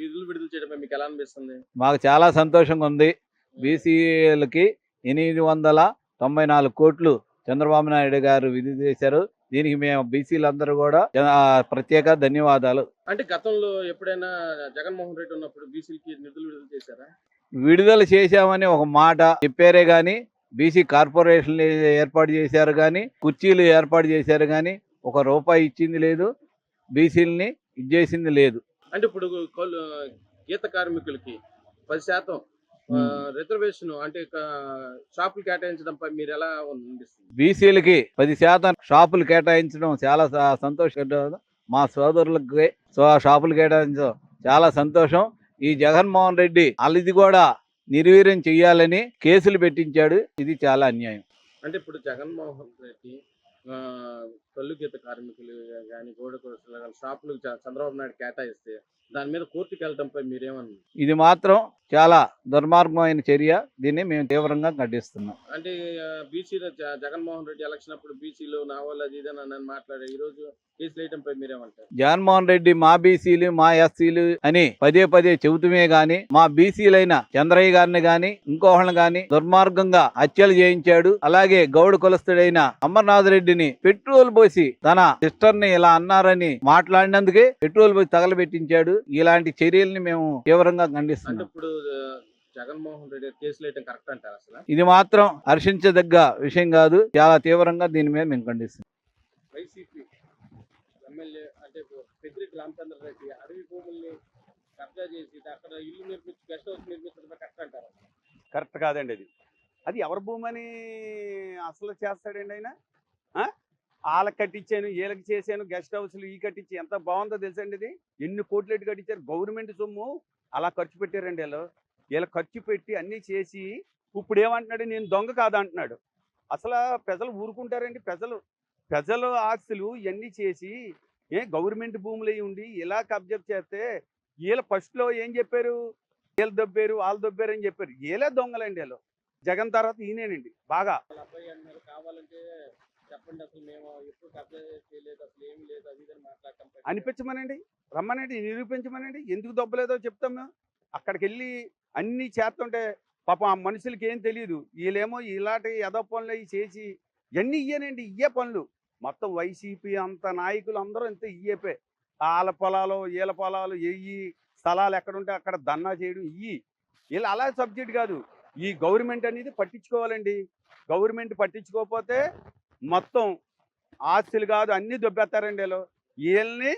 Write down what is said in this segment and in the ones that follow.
నిధులు విడుదల చేయడం మీకు ఎలా అనిపిస్తుంది? మాకు చాలా సంతోషంగా ఉంది. బీసీలకి ఎనిమిది వందల తొంభై నాలుగు కోట్లు చంద్రబాబు నాయుడు గారు విధి చేశారు. దీనికి మేము బీసీలందరూ కూడా ప్రత్యేక ధన్యవాదాలు. అంటే గతంలో ఎప్పుడైనా జగన్మోహన్ రెడ్డి ఉన్నప్పుడు బీసీలకి నిధులు విడుదల చేశారా? విడుదల చేశామని ఒక మాట చెప్పారే గాని బీసీ కార్పొరేషన్లు ఏర్పాటు చేశారు కానీ కుర్చీలు ఏర్పాటు చేశారు కానీ ఒక రూపాయి ఇచ్చింది లేదు. బీసీలని ఇచ్చేసింది లేదు. అంటే ఇప్పుడు గీత కార్మికులకి పది శాతం రిజర్వేషన్ అంటే షాపులు కేటాయించడంపై మీరు ఎలా బీసీలకి పది శాతం షాపులు కేటాయించడం చాలా స- సంతోషకరం మా సోదరులకి షాపులు కేటాయించడం చాలా సంతోషం. ఈ జగన్మోహన్ రెడ్డి అల్లది కూడా నిర్వీర్యం చెయ్యాలని కేసులు పెట్టించాడు. ఇది చాలా అన్యాయం. అంటే ఇప్పుడు జగన్మోహన్ రెడ్డి గీత కార్మికులు కానీ గోడ షాపులు చంద్రబాబు నాయుడు కేటాయిస్తే దాని మీద కోర్టుకి వెళ్ళడంపై మీరేమన్నారు? ఇది మాత్రం చాలా దుర్మార్గమైన చర్య. దీన్ని మేము తీవ్రంగా ఖండిస్తున్నాం. అంటే బీసీలో జగన్మోహన్ రెడ్డి ఎలక్షన్ అప్పుడు బీసీలు నా ఇదని అని మాట్లాడే ఈ రోజు కేసులు వేయడంపై మీరేమంటారు? జగన్మోహన్ రెడ్డి మా బీసీలు మా ఎస్సీలు అని పదే పదే చెబుతుమే గాని మా బీసీలైన చంద్రయ్య గారిని గాని ఇంకోళ్ళని గాని దుర్మార్గంగా హత్యలు చేయించాడు. అలాగే గౌడు కులస్తుడైన అమర్నాథ్ రెడ్డిని పెట్రోల్ పోసి తన సిస్టర్ని ఇలా అన్నారని మాట్లాడినందుకే పెట్రోల్ పోసి తగలబెట్టించాడు. ఇలాంటి చర్యల్ని మేము తీవ్రంగా ఖండిస్తున్నాం. ఇప్పుడు జగన్మోహన్ రెడ్డి కేసులు వేయడం కరెక్ట్ అంటారు అసలు? ఇది మాత్రం హర్షించదగ్గ విషయం కాదు. చాలా తీవ్రంగా దీని మీద మేము ఖండిస్తున్నాం. వైసీపీ ఎమ్మెల్యే అంటే పెద్దిరెడ్డి రామచంద్ర రెడ్డి అడవి భూముల్ని కబ్జా చేసి అక్కడ ఇల్లు నిర్మించి గెస్ట్ హౌస్ నిర్మించడం కరెక్ట్ అంటారు? కరెక్ట్ కాదండి అది. అది ఎవరి భూమి అని అసలు చేస్తాడండి ఆయన? వాళ్ళకి కట్టించాను వీళ్ళకి చేశాను గెస్ట్ హౌస్లు ఈ కట్టించి ఎంత బాగుందో తెలుసండి ఇది. ఎన్ని కోట్లు ఎటు కట్టించారు? గవర్నమెంట్ సొమ్ము అలా ఖర్చు పెట్టారండి వీళ్ళు. వీళ్ళ ఖర్చు పెట్టి అన్నీ చేసి ఇప్పుడు ఏమంటున్నాడు నేను దొంగ కాదు అంటున్నాడు. అసలు ప్రజలు ఊరుకుంటారండి. ప్రజలు ప్రజల ఆస్తులు ఇవన్నీ చేసి ఏ గవర్నమెంట్ భూములు ఉండి ఇలా కబ్జా చేస్తే వీళ్ళ ఫస్ట్లో ఏం చెప్పారు? వీళ్ళు దొబ్బారు వాళ్ళు దొబ్బారు అని చెప్పారు. వీళ్ళే దొంగలండి వీళ్ళు. జగన్ తర్వాత ఈయనేనండి బాగా. చెప్పండి అసలు మేము ఎప్పుడు కబ్జా చేయలేదు అసలు ఏమి లేదు అది మాట్లాడటం అనిపించమనండి? రమ్మనండి నిరూపించమనండి. ఎందుకు దొబ్బలేదో చెప్తాం మేము. అక్కడికి వెళ్ళి అన్నీ చేస్తుంటే పాపం ఆ మనుషులకి ఏం తెలియదు వీళ్ళేమో ఇలాంటి యదో పనులు అవి చేసి ఇవన్నీ ఇయ్యేనండి? ఇయ్యే పనులు. మొత్తం వైసీపీ అంత నాయకులు అందరూ ఇంత ఇయ్యేపే. వాళ్ళ పొలాలు వీళ్ళ పొలాలు ఎయ్యి స్థలాలు ఎక్కడుంటే అక్కడ దన్నా చేయడం ఇయ్యి. వీళ్ళు అలా సబ్జెక్ట్ కాదు. ఈ గవర్నమెంట్ అనేది పట్టించుకోవాలండి. గవర్నమెంట్ పట్టించుకోకపోతే మొత్తం ఆస్తులు కాదు అన్నీ దొబ్బేస్తారండి వీళ్ళు. వీళ్ళని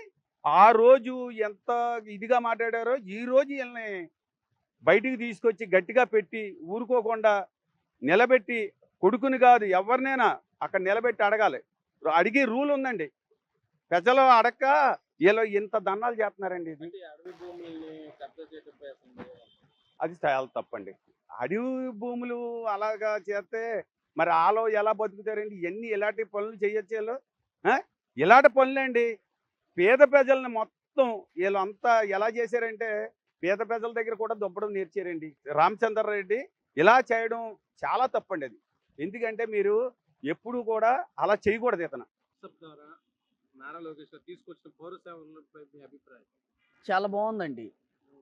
ఆ రోజు ఎంత ఇదిగా మాట్లాడారో ఈ రోజు వీళ్ళని బయటికి తీసుకొచ్చి గట్టిగా పెట్టి ఊరుకోకుండా నిలబెట్టి కొడుకుని కాదు ఎవరినైనా అక్కడ నిలబెట్టి అడగాలి. అడిగే రూల్ ఉందండి. ప్రజలు అడక్క వీళ్ళు ఇంత దన్నాలు చేస్తున్నారండి ఇది. అది చాలా తప్పండి. అడవి భూములు అలాగా చేస్తే మరి ఆలో ఎలా బతుకుతారండి? ఇవన్నీ ఇలాంటి పనులు చేయొచ్చు వీళ్ళు? ఇలాంటి పనులండి. పేద ప్రజల్ని మొత్తం వీళ్ళంతా ఎలా చేశారంటే పేద ప్రజల దగ్గర కూడా దొబ్బడం నేర్చారండి. రామచంద్ర రెడ్డి ఇలా చేయడం చాలా తప్పండి అది. ఎందుకంటే మీరు ఎప్పుడు కూడా అలా చేయకూడదు ఇతను. తీసుకొచ్చిన అభిప్రాయం. చాలా బాగుందండి.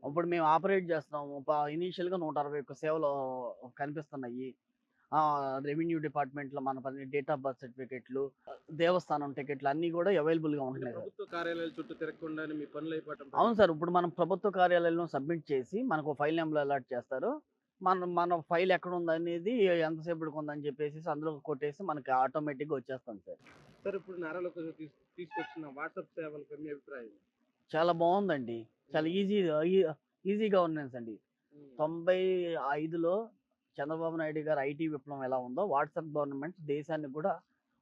ఇప్పుడు మేము ఆపరేట్ చేస్తున్నాము ప- initial గా నూట అరవై ఒక్క సేవలు కనిపిస్తున్నాయి. రెవెన్యూ డిపార్ట్మెంట్లో మన పని డేట్ ఆఫ్ బర్త్ సర్టిఫికెట్లు దేవస్థానం టికెట్లు అన్నీ కూడా available గా ఉంటున్నాయి. ప్రభుత్వ కార్యాలయాల చుట్టూ తిరగకుండానే మీ పనులు అయిపోవటం అవును సార్. ఇప్పుడు మనం ప్రభుత్వ కార్యాలయంలో సబ్మిట్ చేసి మనకు ఫైల్ నెంబర్ అలాట్ చేస్తారు. మన మన ఫైల్ ఎక్కడ ఉంది అనేది ఎంతసేపటికి ఉందని చెప్పేసి అందులో కొట్టేసి మనకి ఆటోమేటిక్గా వచ్చేస్తుంది సార్. సార్ ఇప్పుడు నారా తీసుకొచ్చిన వాట్సాప్ సేవలపై మీ అభిప్రాయం? చాలా బాగుందండి. చాలా ఈజీ ఈజీ గవర్నెన్స్ అండి. తొంభై ఐదులో చంద్రబాబు నాయుడు గారు ఐటీ విప్లవం ఎలా ఉందో వాట్సాప్ గవర్నమెంట్ దేశానికి కూడా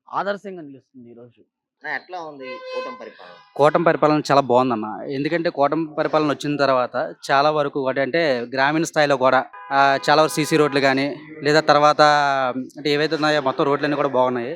ఆదర్శంగా నిలుస్తుంది ఈరోజు ఎట్లా ఉంది కూటమి పరిపాలన? కూటమి పరిపాలన చాలా బాగుందన్న. ఎందుకంటే కూటమి పరిపాలన వచ్చిన తర్వాత చాలా వరకు ఒకటి అంటే గ్రామీణ స్థాయిలో కూడా చాలా వరకు సీసీ రోడ్లు కానీ లేదా తర్వాత అంటే ఏవైతే ఉన్నాయో మొత్తం రోడ్లన్నీ కూడా బాగున్నాయి.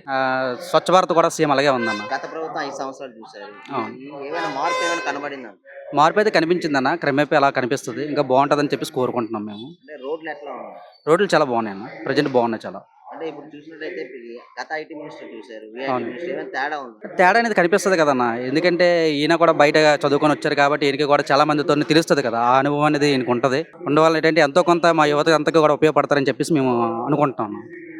స్వచ్ఛ భారత్ కూడా సేమ్ అలాగే ఉందన్న. గత ప్రభుత్వం ఐదు సంవత్సరాలు. ఈ- ఏమైనా మార్పు ఏమైనా కనబడిందా? మార్పు అయితే కనిపించిందన్న. క్రమేపీ అలా కనిపిస్తుంది. ఇంకా బాగుంటుందని చెప్పేసి కోరుకుంటున్నాం మేము. అంటే రోడ్లు ఎట్లా ఉన్నాయి? రోడ్లు చాలా బాగున్నాయి అన్న. ప్రజెంట్ బాగున్నాయి చాలా. అంటే ఇప్పుడు చూసినట్టయితే ఇప్పుడు ఈ గత ఐటీ మినిస్టర్ చూశారు ఈ ఐటీ అవును. మినిస్టర్ ఏమైనా తేడా ఉంది? తేడా అనేది కనిపిస్తుంది కదన్న. ఎందుకంటే ఈయన కూడా బయట చదువుకొని వచ్చారు కాబట్టి ఈయనకి కూడా చాలా మందితో తెలుస్తుంది కదా. ఆ అనుభవం అనేది ఈయనకు ఉంటుంది. ఉండవల్ల ఏంటంటే ఎంతో కొంత మా యువత అంతకు కూడా ఉపయోగపడతారని చెప్పేసి మేము అనుకుంటున్నాం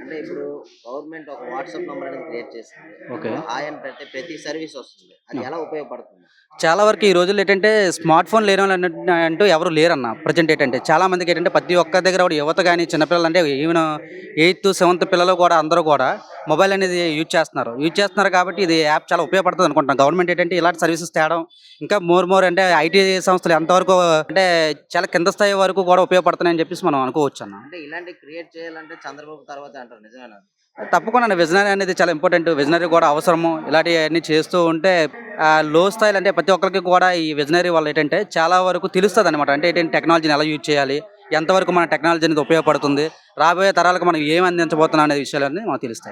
అంటే ఇప్పుడు గవర్నమెంట్ ఒక వాట్సాప్ నంబర్ అనేది క్రియేట్ చేసింది. ఓకే. ఆయన పెడితే ప్రతి సర్వీస్ వస్తుంది. అది ఎలా ఉపయోగపడుతుంది? చాలా వరకు ఈ రోజుల్లో ఏంటంటే స్మార్ట్ ఫోన్ లేని వాళ్ళు అంటూ ఎవరు లేరన్న ప్రజెంట్ ఏంటంటే. చాలా మందికి ఏంటంటే ప్రతి ఒక్క దగ్గర కూడా యువత కానీ చిన్నపిల్లలు అంటే ఈవెన్ ఎయిత్ సెవెంత్ పిల్లలు కూడా అందరూ కూడా మొబైల్ అనేది యూజ్ చేస్తున్నారు. యూజ్ చేస్తున్నారు కాబట్టి ఇది యాప్ చాలా ఉపయోగపడుతుంది అనుకుంటున్నాం. గవర్నమెంట్ ఏంటంటే ఇలాంటి సర్వీసెస్ తేడం ఇంకా మోర్ మోర్ అంటే ఐటీ సంస్థలు ఎంతవరకు అంటే చాలా కింద స్థాయి వరకు కూడా ఉపయోగపడుతున్నాయని చెప్పేసి మనం అనుకోవచ్చు అన్న అంటే ఇలాంటి క్రియేట్ చేయాలంటే చంద్రబాబు తర్వాత అంటారు నిజమేనా తప్పకుండా విజనరీ అనేది చాలా ఇంపార్టెంట్. విజనరీ కూడా అవసరము. ఇలాంటివన్నీ చేస్తూ ఉంటే లో స్థాయిలో అంటే ప్రతి ఒక్కరికి కూడా ఈ విజనరీ వల్ల ఏంటంటే చాలా వరకు తెలుస్తుంది అనమాట అంటే ఏంటంటే టెక్నాలజీని ఎలా యూజ్ చేయాలి? ఎంతవరకు మన టెక్నాలజీ అనేది ఉపయోగపడుతుంది? రాబోయే తరాలకు మనం ఏం అందించబోతున్నాం అనే విషయాలన్నీ మనకు తెలుస్తాయి